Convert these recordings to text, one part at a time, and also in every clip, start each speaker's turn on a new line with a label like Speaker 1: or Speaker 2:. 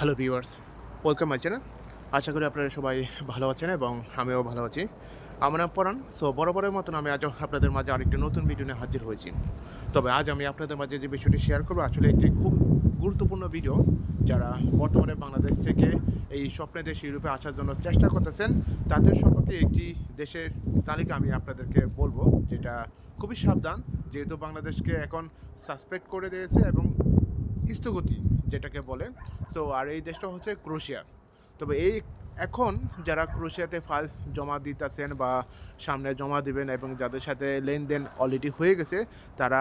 Speaker 1: Hello viewers welcome my channel আশা করি আপনারা সবাই ভালো আছেন এবং আমিও ভালো আছি। আমার নাম পরান সো বরাবরের মতন আমি আজ আপনাদের মাঝে আরেকটি নতুন ভিডিও নিয়ে হাজির হয়েছি। তবে আজ আমি আপনাদের মাঝে যে বিষয়টি শেয়ার করব, আসলে একটি খুব গুরুত্বপূর্ণ ভিডিও যারা বর্তমানে বাংলাদেশ থেকে এই স্বপ্নে দেশ ইউরোপে আসার জন্য চেষ্টা করতেছেন, তাদের সম্পর্কে একটি দেশের তালিকা আমি আপনাদেরকে বলব, যেটা খুবই সাবধান, যেহেতু বাংলাদেশকে এখন সাসপেক্ট করে দিয়েছে এবং স্থগতি যেটাকে বলে। সো আর এই দেশটা হচ্ছে ক্রোশিয়া। তবে এই এখন যারা ক্রোশিয়াতে ফাইল জমা দিতেছেন বা সামনে জমা দিবেন এবং যাদের সাথে লেনদেন অলরেডি হয়ে গেছে, তারা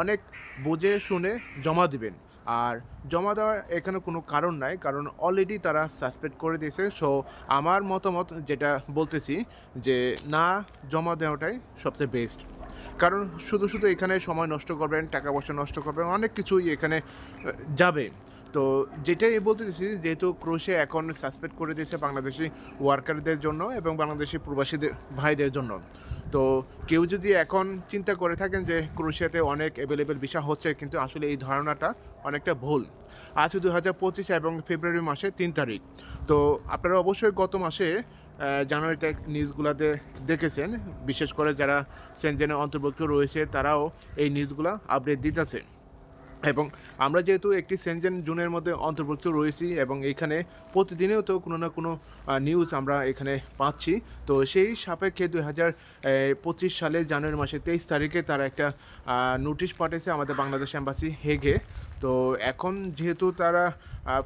Speaker 1: অনেক বুঝে শুনে জমা দিবেন। আর জমা দেওয়ার এখানে কোনো কারণ নাই, কারণ অলরেডি তারা সাসপেন্ড করে দিয়েছে। সো আমার মতামত যেটা বলতেছি যে না জমা দেওয়াটাই সবচেয়ে বেস্ট কারণ শুধু শুধু এখানে সময় নষ্ট করবেন, টাকা পয়সা নষ্ট করবেন, অনেক কিছুই এখানে যাবে। তো যেটাই বলতে চাইছি, যেহেতু ক্রোশিয়া এখন সাসপেন্ড করে দিয়েছে বাংলাদেশি ওয়ার্কারদের জন্য এবং বাংলাদেশি প্রবাসীদের, ভাইদের জন্য। তো কেউ যদি এখন চিন্তা করে থাকেন যে ক্রোশিয়াতে অনেক অ্যাভেলেবেল ভিসা হচ্ছে, কিন্তু আসলে এই ধারণাটা অনেকটা ভুল। আজ দু হাজার পঁচিশ এবং ফেব্রুয়ারি মাসে তিন তারিখ। তো আপনারা অবশ্যই গত মাসে জানুয়ারিতে নিউজগুলোতে দেখেছেন। বিশেষ করে যারা সেনজেনে অন্তর্ভুক্ত রয়েছে, তারাও এই নিউজগুলো আপডেট দিতেছে। এবং আমরা যেহেতু একটি সেনজেন জুনের মধ্যে অন্তর্ভুক্ত রয়েছি এবং এখানে প্রতিদিনেও তো কোনো না কোনো নিউজ আমরা এখানে পাচ্ছি। তো সেই সাপেক্ষে দুই হাজার পঁচিশ সালে জানুয়ারি মাসে তেইশ তারিখে তারা একটা নোটিশ পাঠিয়েছে আমাদের বাংলাদেশ অ্যাম্বাসি হেগে। তো এখন যেহেতু তারা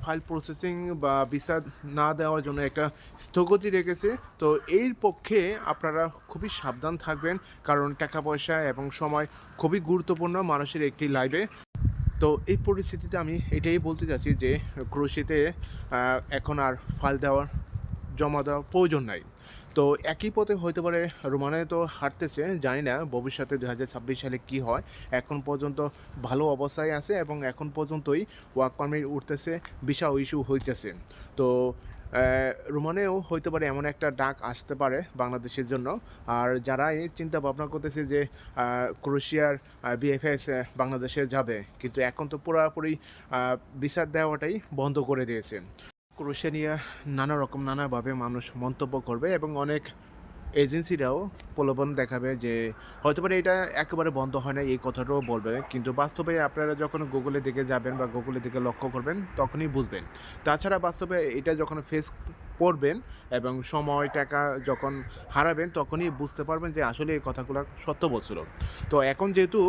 Speaker 1: ফাইল প্রসেসিং বা ভিসা না দেওয়ার জন্য একটা স্থগতি রেখেছে, তো এর পক্ষে আপনারা খুবই সাবধান থাকবেন কারণ টাকা পয়সা এবং সময় খুবই গুরুত্বপূর্ণ মানুষের একটি লাইফে তো এই পরিস্থিতিতে আমি এটাই বলতে চাচ্ছি যে ক্রোশিতে এখন আর ফাইল দেওয়ার, জমা দেওয়ার প্রয়োজন নাই। তো একই পথে হতে পারে রোমানে তো হারতেছে, জানি না ভবিষ্যতে দু হাজার ছাব্বিশ সালে কি হয়। এখন পর্যন্ত ভালো অবস্থায় আছে এবং এখন পর্যন্তই ওয়ার্ক পারমিট উঠতেছে, বিশাল ইস্যু হইতেছে। তো রোমানেও হইতে পারে এমন একটা ডাক আসতে পারে বাংলাদেশের জন্য। আর যারা এই চিন্তা ভাবনা করতেছে যে ক্রোশিয়ার বিএফএস বাংলাদেশে যাবে, কিন্তু এখন তো পুরোপুরি বিচার দেওয়াটাই বন্ধ করে দিয়েছে। ক্রোয়েশিয়া নিয়ে নানা রকম নানাভাবে মানুষ মন্তব্য করবে এবং অনেক এজেন্সিরাও প্রলোভন দেখাবে যে হয়তো পারে এটা একেবারে বন্ধ হয় না, এই কথাটাও বলবে। কিন্তু বাস্তবে আপনারা যখন গুগলের দিকে যাবেন বা গুগলের দিকে লক্ষ্য করবেন, তখনই বুঝবেন। তাছাড়া বাস্তবে এটা যখন ফেস পড়বেন এবং সময় টাকা যখন হারাবেন তখনই বুঝতে পারবেন যে আসলে এই কথাগুলো সত্য বলছিল। তো এখন যেহেতু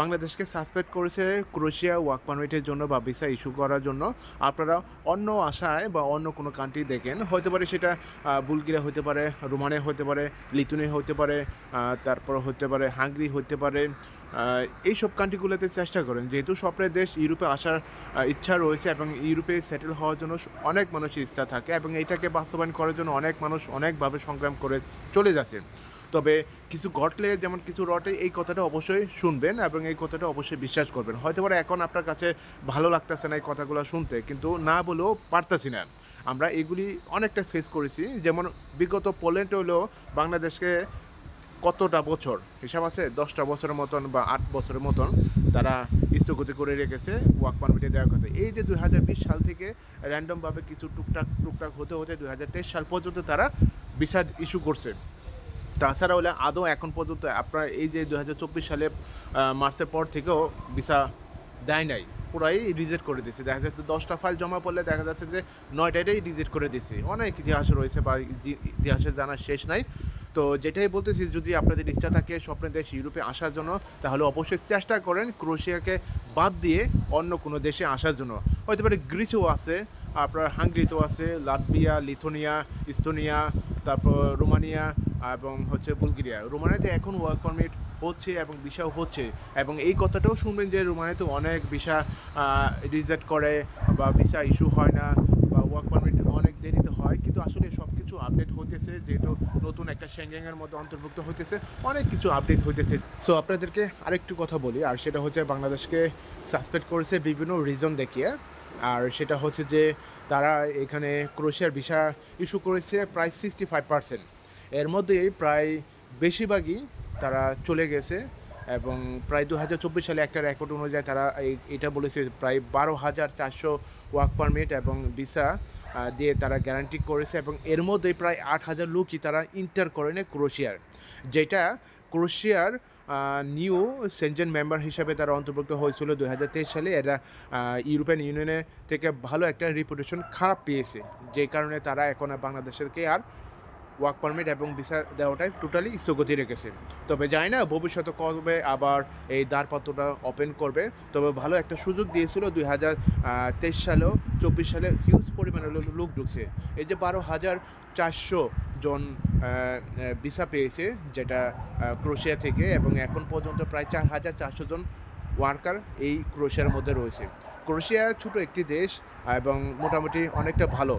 Speaker 1: বাংলাদেশকে সাসপেক্ট করেছে ক্রোয়েশিয়া ওয়ার্ক পারমিটের জন্য বা ভিসা ইস্যু করার জন্য আপনারা অন্য আশায় বা অন্য কোনো কান্ট্রি দেখেন। হতে পারে সেটা আহ, বুলগেরিয়া হতে পারে রোমানিয়া হতে পারে লিথুনিয়া হতে পারে তারপর হতে পারে হাঙ্গরি হতে পারে এইসব কান্ট্রিগুলোতে চেষ্টা করেন। যেহেতু স্বপ্নের দেশ ইউরোপে আসার ইচ্ছা রয়েছে এবং ইউরোপে সেটেল হওয়ার জন্য অনেক মানুষের ইচ্ছা থাকে এবং এটাকে বাস্তবায়ন করার জন্য অনেক মানুষ অনেকভাবে সংগ্রাম করে চলে যাচ্ছে। তবে কিছু ঘটলে, যেমন কিছু রটে, এই কথাটা অবশ্যই শুনবেন এবং এই কথাটা অবশ্যই বিশ্বাস করবেন। হয়তো এখন আপনার কাছে ভালো লাগতেছে না এই কথাগুলো শুনতে, কিন্তু না বলেও পারতেছি না। আমরা এগুলি অনেকটা ফেস করেছি। যেমন বিগত পোল্যান্ড হলেও বাংলাদেশকে কতটা বছর? হিসাব আছে, দশটা বছরের মতন বা আট বছরের মতন তারা স্থগতি করে রেখেছে ওয়ার্ক পারমিটে দেওয়ার কথা এই যে দুই হাজার বিশ সাল থেকে র্যান্ডমভাবে কিছু টুকটাক টুকটাক হতে হতে দুই হাজার তেইশ সাল পর্যন্ত তারা ভিসা ইস্যু করছে। তাছাড়া হলে আদৌ এখন পর্যন্ত আপনার এই যে দু হাজার চব্বিশ সালে মার্চের পর থেকেও ভিসা দেয় নাই, পুরাই রিজেক্ট করে দিয়েছে। দেখা যাচ্ছে দশটা ফাইল জমা পড়লে দেখা যাচ্ছে যে নয়টাটাই রিজেক্ট করে দিয়েছে। অনেক ইতিহাস রয়েছে বা ইতিহাসে জানার শেষ নাই। তো যেটাই বলতেছি, যদি আপনাদের ইচ্ছা থাকে স্বপ্নের দেশ ইউরোপে আসার জন্য, তাহলে অবশ্যই চেষ্টা করেন ক্রোয়েশিয়াকে বাদ দিয়ে অন্য কোনো দেশে আসার জন্য। হয়তো পারে গ্রিসও আছে, আপনার হাঙ্গরিতেও আছে, লাটভিয়া, লিথুনিয়া, ইস্তোনিয়া, তারপর রোমানিয়া এবং হচ্ছে বুলগেরিয়া। রোমানিয়াতে এখন ওয়ার্ক পারমিট হচ্ছে এবং ভিসাও হচ্ছে এবং এই কথাটাও শুনবেন যে রোমানিয়াতে অনেক ভিসা রিজেক্ট করে বা ভিসা ইস্যু হয় না বা ওয়ার্ক পারমিট অনেক দেরিতে হয় কিন্তু আসলে সব কিছু আপডেট হইতেছে, যেহেতু নতুন একটা শ্যাঙ্গেংয়ের মধ্যে অন্তর্ভুক্ত হইতেছে, অনেক কিছু আপডেট হইতেছে। সো আপনাদেরকে আরেকটু কথা বলি, আর সেটা হচ্ছে বাংলাদেশকে সাসপেক্ট করেছে বিভিন্ন রিজন দেখিয়ে। আর সেটা হচ্ছে যে, তারা এখানে ক্রোশিয়ার ভিসা ইস্যু করেছে প্রায় সিক্সটি ফাইভ পার্সেন্ট এর মধ্যেই প্রায় বেশিরভাগই তারা চলে গেছে, এবং প্রায় দু হাজার চব্বিশ সালে একটা রেকর্ড অনুযায়ী তারা এটা বলেছে প্রায় বারো হাজার চারশো ওয়ার্ক পারমিট এবং ভিসা দিয়ে তারা গ্যারান্টি করেছে এবং এর মধ্যে প্রায় আট হাজার লোকই তারা ইন্টার করে নেয় ক্রোশিয়ার, যেটা ক্রোশিয়ার নিউ সেনজেন মেম্বার হিসাবে তারা অন্তর্ভুক্ত হয়েছিল দু হাজার তেইশ সালে। এরা ইউরোপিয়ান ইউনিয়নে থেকে ভালো একটা রিপুটেশন খারাপ পেয়েছে, যে কারণে তারা এখন বাংলাদেশকে আর ওয়ার্ক পারমিট এবং ভিসা দেওয়াটাই টোটালি স্থগতি রেখেছে। তবে জানি না, ভবিষ্যতে কবে আবার এই দ্বারপত্রটা ওপেন করবে। তবে ভালো একটা সুযোগ দিয়েছিল দুই হাজার তেইশ সালেও, চব্বিশ সালে হিউজ পরিমাণে লোক ঢুকছে। এই যে বারো হাজার চারশো জন ভিসা পেয়েছে, যেটা ক্রোশিয়া থেকে, এবং এখন পর্যন্ত প্রায় চার হাজার চারশো জন ওয়ার্কার এই ক্রোশিয়ার মধ্যে রয়েছে। ক্রোশিয়া ছোট একটি দেশ, এবং মোটামুটি অনেকটা ভালো।